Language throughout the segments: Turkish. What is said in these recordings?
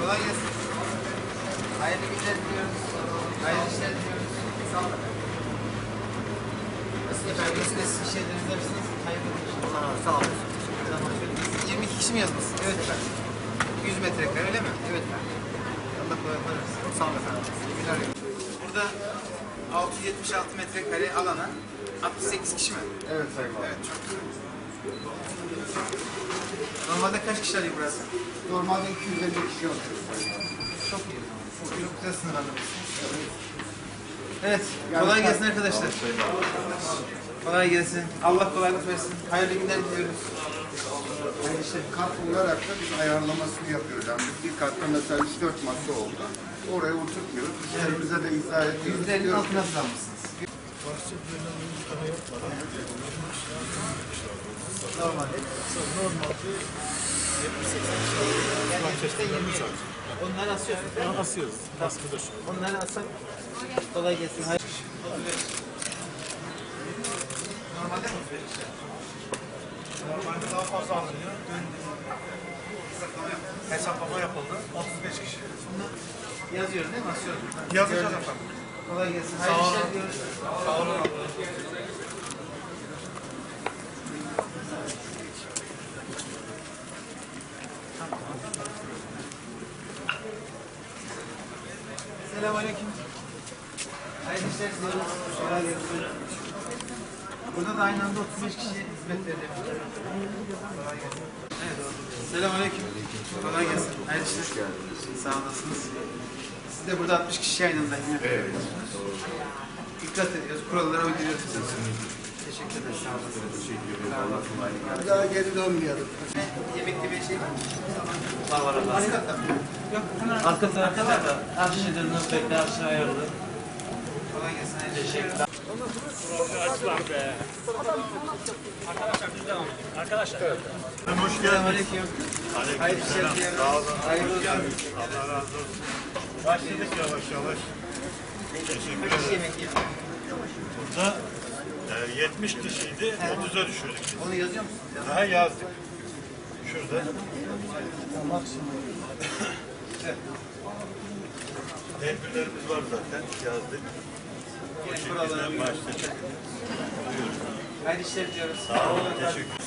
Kolay gelsin. Hayırlı günler diliyoruz. Hayırlı işler diliyoruz. Sağ olun. Nasıl efendim? Nasılsınız? İş yerlerinizde misiniz? Hayırlı günler. Sağ olun. Sağ olun. Tamam, şöyle 22 kişi mi yazmışsınız? Evet efendim. 100 metrekare öyle mi? Evet efendim. Allah kolaylıklar versin. Sağ olun efendim. İyi günler. Burada 676 metrekare alana 68 kişi mi? Evet Sayın. Evet çok güzel. Normalde kaç kişi arıyor burası? Normalde 250 kişi oturuyor. Çok iyi. Çok, çok güzel sınırlandırmışsınız. Evet, kolay gelsin arkadaşlar. Kolay gelsin. Allah kolaylık versin. Hayırlı günler diliyoruz. Hayırlı işler. Kat olarak da biz ayarlamasını yapıyoruz. Yani bir katta mesela 3-4 masa oldu. Oraya oturtmuyoruz. Müşterimize de izah ediyoruz. Yüzlerin altına nasıl almışsınız? Normalde. Normalde 70-80 Yani işte 20 saat. Onları asıyorsunuz. değil mi? asıyoruz. Baskıda şu. Onları assak kolay gelsin. Hayır. Normalde mi? Normalde daha fazla alınıyor. Hesaplama yapıldı. 35 kişi. Bunu yazıyoruz değil mi? Asıyoruz. Yazacağız efendim. Kolay gelsin. Hayırlı Sağ işler olun. diliyoruz. Sağ olun. Selamünaleyküm. Hayırlı işler gelsin. Burada da aynı anda 35 kişi hizmet gelsin. Evet. Selamünaleyküm. Kolay gelsin. Hayırlı işler. Sağ olasınız. Siz de burada 60 kişi aynı anda hizmet veriyorsunuz. Dikkat ediyoruz. Kurallara uyduruyoruz. Teşekkür ederiz. Sağ olasınız. Teşekkür ederim. Allah kolaylık versin. Bir daha geri dönmeyelim. Yemekli bir şey var mı? Var var var. Arka tarafta. Yok. Arka tarafta da aşçıdır, nöbetli, aşçı ayarlı. Kolay gelsin. Teşekkürler. Hoş Selamünaleyküm. Hayırlı işler diliyorum. Sağ olun. Hayırlı olsun. Allah razı olsun. Başladık yavaş yavaş. Teşekkür ederim. Burada e, 70 kişiydi. 30'a düşürdük. Onu yazıyor musunuz? Daha yazdık. Şurada. Tedbirlerimiz var zaten. Yazdık. O şekilde başladık. Hayırlı işler diliyoruz. Sağ olun. Teşekkür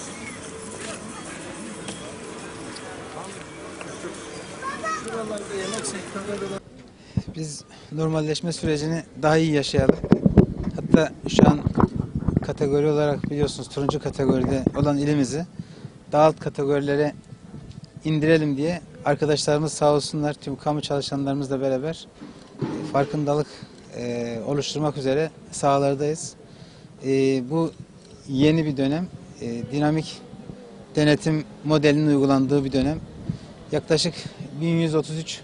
Biz normalleşme sürecini daha iyi yaşayalım. Hatta şu an kategori olarak biliyorsunuz turuncu kategoride olan ilimizi daha alt kategorilere indirelim diye arkadaşlarımız sağ olsunlar tüm kamu çalışanlarımızla beraber e, farkındalık e, oluşturmak üzere sahalardayız. E, bu yeni bir dönem. E, dinamik denetim modelinin uygulandığı bir dönem. Yaklaşık 1133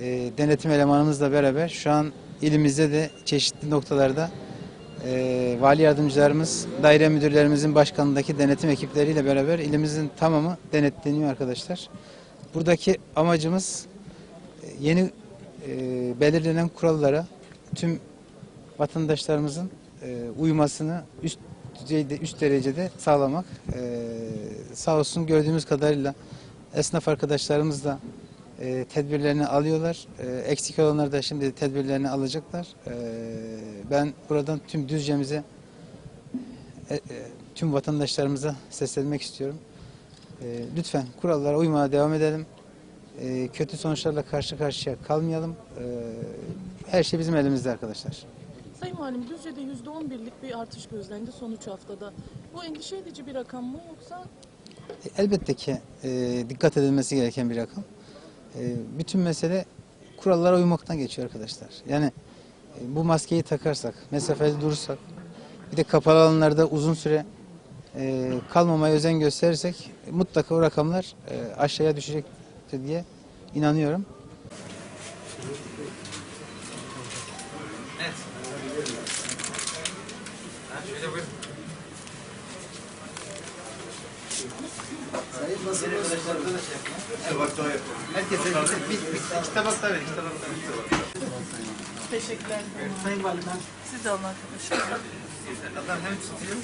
e, denetim elemanımızla beraber şu an ilimizde de çeşitli noktalarda e, vali yardımcılarımız, daire müdürlerimizin başkanındaki denetim ekipleriyle beraber ilimizin tamamı denetleniyor arkadaşlar. Buradaki amacımız e, yeni e, belirlenen kurallara tüm vatandaşlarımızın e, uymasını üst düzeyde, üst derecede sağlamak. E, sağ olsun gördüğümüz kadarıyla esnaf arkadaşlarımız da e, tedbirlerini alıyorlar. E, eksik olanlar da şimdi tedbirlerini alacaklar. E, ben buradan tüm Düzce'mize, e, e, tüm vatandaşlarımıza seslenmek istiyorum. E, lütfen kurallara uymaya devam edelim. E, kötü sonuçlarla karşı karşıya kalmayalım. E, her şey bizim elimizde arkadaşlar. Sayın Valim, Düzce'de %11'lik bir artış gözlendi son 3 haftada. Bu endişe edici bir rakam mı yoksa E, Elbette ki e, dikkat edilmesi gereken bir rakam. E, bütün mesele kurallara uymaktan geçiyor arkadaşlar. Yani e, bu maskeyi takarsak, mesafeli durursak, bir de kapalı alanlarda uzun süre e, kalmamaya özen gösterirsek mutlaka o rakamlar e, aşağıya düşecektir diye inanıyorum. Evet. Şöyle buyurun. Sayın basın arkadaşlarımıza da şey yapın. Tabak daha yapalım. Herkese bir, bir, bir, iki tabak daha verin. iki tabak daha verin. teşekkürler. Sayın Valim Siz de alın arkadaşlar. Adam hem tutuyor